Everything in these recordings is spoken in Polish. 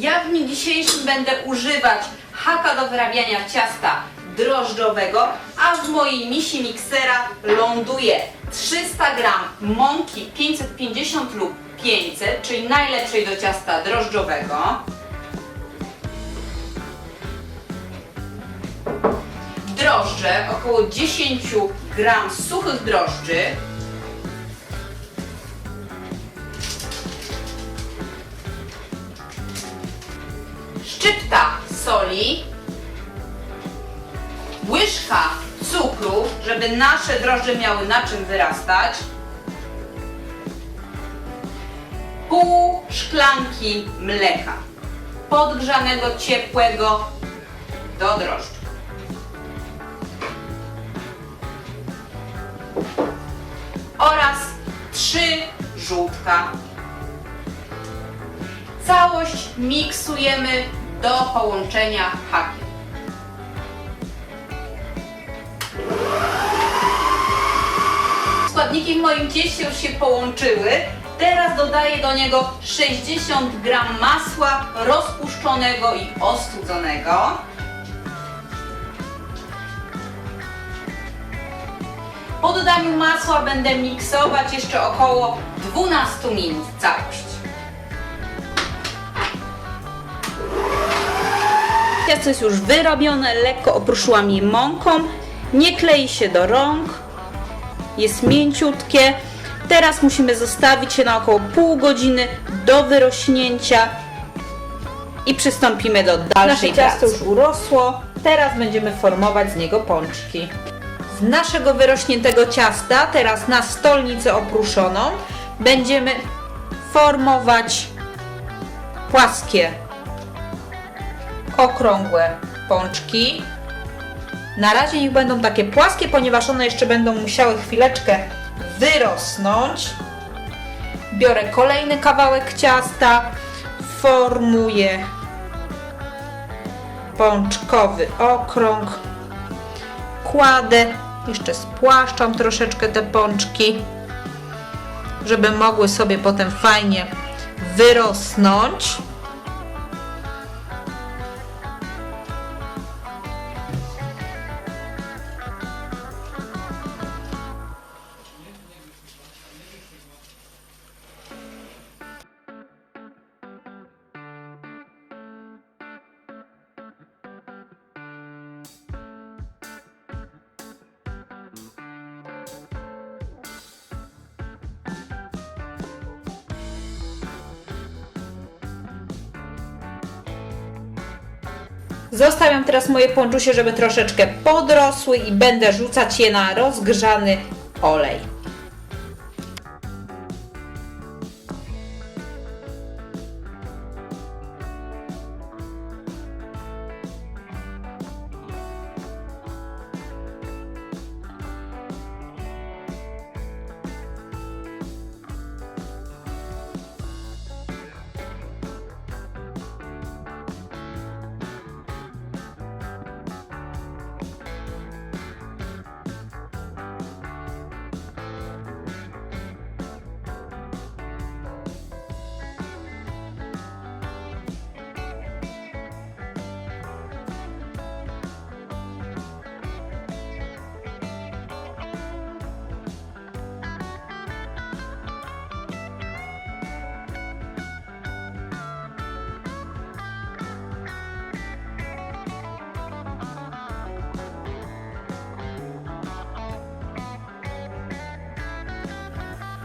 Ja w dniu dzisiejszym będę używać haka do wyrabiania ciasta drożdżowego, a w mojej misi miksera ląduje 300 gram mąki 550 lub 500, czyli najlepszej do ciasta drożdżowego. Drożdże, około 10 gram suchych drożdży, szczypta soli, łyżka cukru, żeby nasze drożdże miały na czym wyrastać, pół szklanki mleka podgrzanego, ciepłego do drożdży. Oraz trzy żółtka Całość miksujemy do połączenia hakiem. Składniki w moim cieście już się połączyły. Teraz dodaję do niego 60 g masła rozpuszczonego i ostudzonego. Po dodaniu masła będę miksować jeszcze około 12 minut całość. Ciasto jest już wyrobione, lekko opruszyłam je mąką, nie klei się do rąk, jest mięciutkie. Teraz musimy zostawić je na około pół godziny do wyrośnięcia i przystąpimy do dalszej Nasze ciasto pracy. już urosło, teraz będziemy formować z niego pączki. Z naszego wyrośniętego ciasta, teraz na stolnicę opruszoną, będziemy formować płaskie, okrągłe pączki. Na razie niech będą takie płaskie, ponieważ one jeszcze będą musiały chwileczkę wyrosnąć. Biorę kolejny kawałek ciasta, formuję pączkowy okrąg. Kładę, jeszcze spłaszczam troszeczkę te pączki, żeby mogły sobie potem fajnie wyrosnąć. Zostawiam teraz moje pączusie, żeby troszeczkę podrosły i będę rzucać je na rozgrzany olej.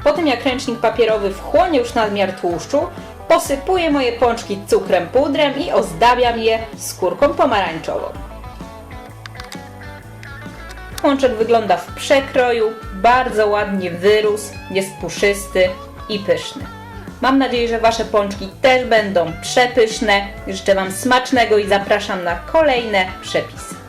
Po tym jak ręcznik papierowy wchłonie już nadmiar tłuszczu, posypuję moje pączki cukrem pudrem i ozdabiam je skórką pomarańczową. Pączek wygląda w przekroju, bardzo ładnie wyrósł, jest puszysty i pyszny. Mam nadzieję, że Wasze pączki też będą przepyszne. Życzę Wam smacznego i zapraszam na kolejne przepisy.